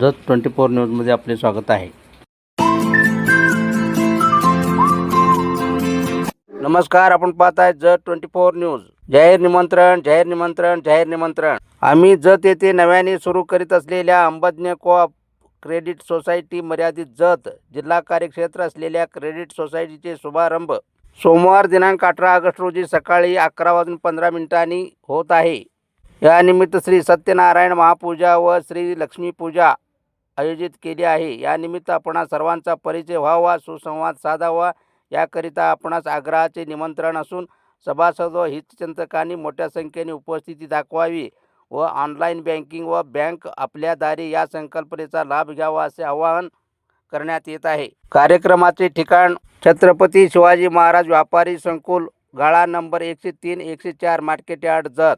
Jat twenty four न्यूजमध्ये आपले स्वागत आहे. नमस्कार आपण पाहत आहे जत ट्वेंटी फोर न्यूज. जाहीर निमंत्रण जाहीर निमंत्रण जाहीर निमंत्रण. आम्ही जत येथे नव्याने सुरू करीत असलेल्या अंबज्ञ कोऑप क्रेडिट सोसायटी मर्यादित जत जिल्हा कार्यक्षेत्र असलेल्या क्रेडिट सोसायटीचे शुभारंभ सोमवार दिनांक अठरा ऑगस्ट रोजी सकाळी अकरा वाजून पंधरा मिनिटांनी होत आहे. यानिमित्त श्री सत्यनारायण महापूजा व श्री लक्ष्मी पूजा आयोजित केली आहे. यानिमित्त आपणा सर्वांचा परिचय व्हावा सुसंवाद साधावा. याकरिता आपणास आग्रहाचे निमंत्रण असून सभासद व हितचिंतकांनी मोठ्या संख्येने उपस्थिती दाखवावी व ऑनलाईन बँकिंग व बँक आपल्या दारी या संकल्पनेचा लाभ घ्यावा असे आवाहन करण्यात येत आहे. कार्यक्रमाचे ठिकाण छत्रपती शिवाजी महाराज व्यापारी संकुल गाळा नंबर एकशे तीन एकशे चार मार्केट यार्ड जत.